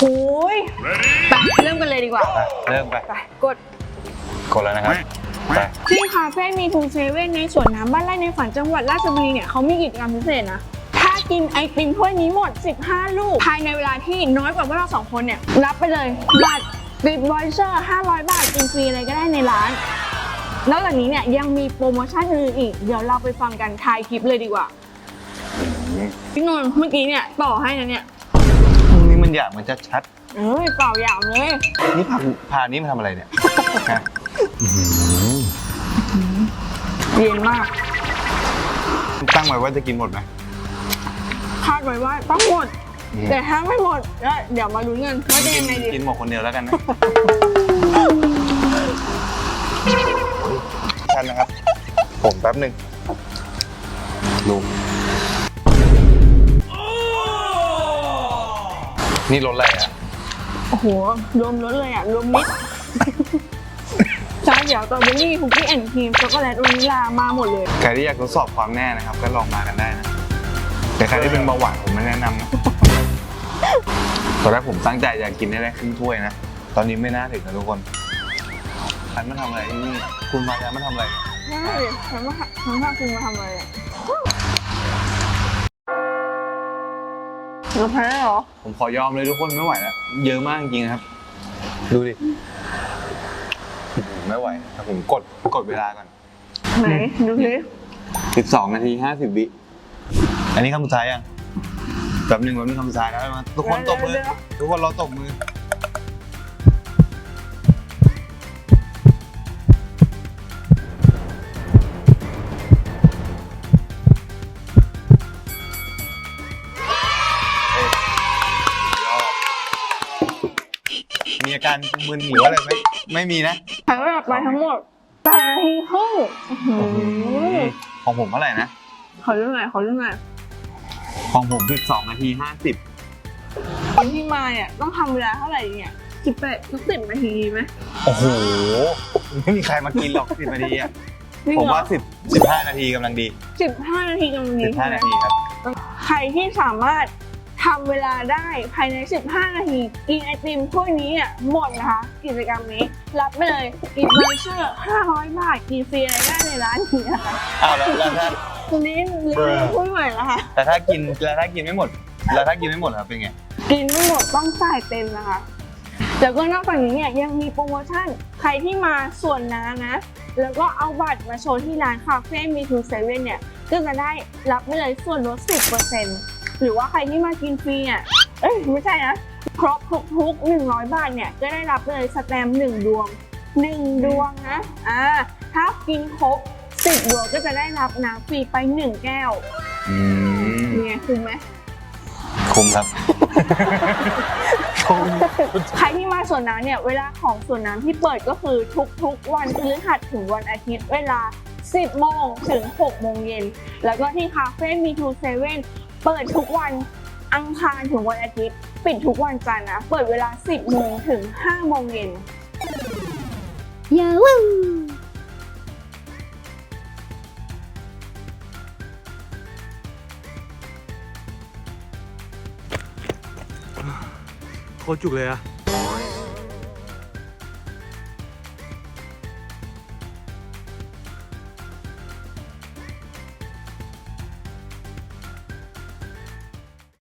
โอ้ยไปเริ่มกันเลยดีกว่าไปเริ่มไปไปกด กดแล้วนะครับไปที่คาเฟ่มีทูเซเว่นในสวนน้ำบ้านไร่ในฝันจังหวัดราชบุรีเนี่ยเขามีกิจกรรมพิเศษนะ ถ้ากินไอติมถ้วยนี้หมด 15 ลูก ภายในเวลาที่น้อยกว่าพวกเราสองคนเนี่ย รับไปเลยบัตรบิบอยเชอร์500 บาทกินฟรีอะไรก็ได้ในร้าน นอกจากนี้เนี่ยยังมีโปรโมชั่นอื่นๆอีก เดี๋ยวเราไปฟังกันทายคลิปเลยดีกว่าพี่นนท์เมื่อกี้เนี่ยต่อให้นะเนี่ยนี่ มันอยากมันจะชัดเอ้ยเปล่าอย่างเลยนี่พาพานี่มาทำอะไรเนี่ยฮะเย็นมาก ตั้งไว้ว่าจะกินหมดไหมคาดไว้ว่าต้องหมดอืมแต่ถ้าไม่หมดก็เดี๋ยวมาลุ้นกันว่าจะกิยังไงดีกินหมดคนเดียวแล้วกันนะชันนะครับ ผมแป๊บหนึ่งลุง นี่รถอะไรอะ โอ้โห รวมรสเลยอะ รวมมิตรชาเขียวสตรอเบอรี่คุกกี้แอนด์ครีมช็อกโกแลตวานิลลามาหมดเลย ใครที่อยากทดสอบความแน่นะครับ ก็ลองมากันได้นะ แต่ใครที่เป็นเบาหวานผมไม่แนะนำนะตอนแรกผมตั้งใจจะกินให้ได้ครึ่งถ้วยนะ ตอนนี้ไม่น่าถึงนะทุกคนฉันมาทำอะไรที่นี่ คุณมาแล้วมาทำอะไร ใช่ฉันว่าฉันว่าคุณมาทำอะไร เราแพ้เหรอ ผมขอยอมเลยทุกคนไม่ไหวแล้วเยอะมากจริงๆครับ ดูดิอื้อหือไม่ไหวแต่ผมกดกดเวลาก่อนไหน ดูสิ12นาที50วิอันนี้คำสุดท้ายยังแป๊บหนึ่งแป๊บหนึงคำสุดท้ายแล้วมาทุกคนตบมือเดี๋ยวทุกคนเราตบมือเอ้ อาการมึนหรืออะไรไหมไม่มีนะใช้เวลาไปทั้งหมดแปดนาทีครึ่งอื้อหือของผมเท่าไหร่นะ ขอเรื่องไหนอยขอเรื่องไหนอยของผม12นาที50คนที่มาเนี่ยต้องทำเวลาเท่าไหร่เนี่ยสิบแปดสักสิบนาทีไหมโอ้โห ไม่มีใครมากินหรอก 10 นาทีอะจริงผมเหรอว่า 10 15 นาทีกำลังดี สิบห้านาทีกำลังดีใช่ไห15มนาทีครับ ใครที่สามารถ ทำเวลาได้ภายใน 15 นาที กินไอติมถ้วยนี้เนี่ยหมดนะคะ กิจกรรมนี้ รับไปเลยกินเบอร์เชอร์500 บาท กินฟรีอะไรได้ในร้านนี้นะคะอ้าวแล้วแล้วถ้าทีนี้รีวิวพูดใหม่ละค่ะ แต่ถ้ากินแล้วถ้ากินไม่หมด แล้วถ้ากินไม่หมดครับเป็นไง กินไม่หมดต้องจ่ายเต็มนะคะแต่ก็นอกจากนี้เนี่ยยังมีโปรโมชั่นใครที่มาส่วนน้านะ แล้วก็เอาบัตรมาโชว์ที่ร้านคาเฟ่มีทูเซเว่นเนี่ย ก็จะได้รับไปเลยส่วนลด 10% หรือว่าใครที่มากินฟรีเนี่ย เอ้ยไม่ใช่นะ ครบทุกๆ100 บาทเนี่ยก็ได้รับเลยสแตมป์หนึ่งดวง1ดวงนะ อ่า ถ้ากินครบ10ดวงก็จะได้รับน้ำฟรีไป1แก้วอืมเนี่ยคุ้มไหม คุ้มครับ คุ้มใครที่มาสวนน้ำเนี่ย เวลาของสวนน้ำที่เปิดก็คือทุกๆ วันพฤหัสถึงวันอาทิตย์เวลา 10 โมงถึง 6 โมงเย็น แล้วก็ที่คาเฟ่มีทูเซเว่น เปิดทุกวันอังคารถึงวันอาทิตย์ ปิดทุกวันจันทร์นะ เปิดเวลา 10 โมงถึง 5 โมงเย็น Yahoo! โคตรจุกเลยอะ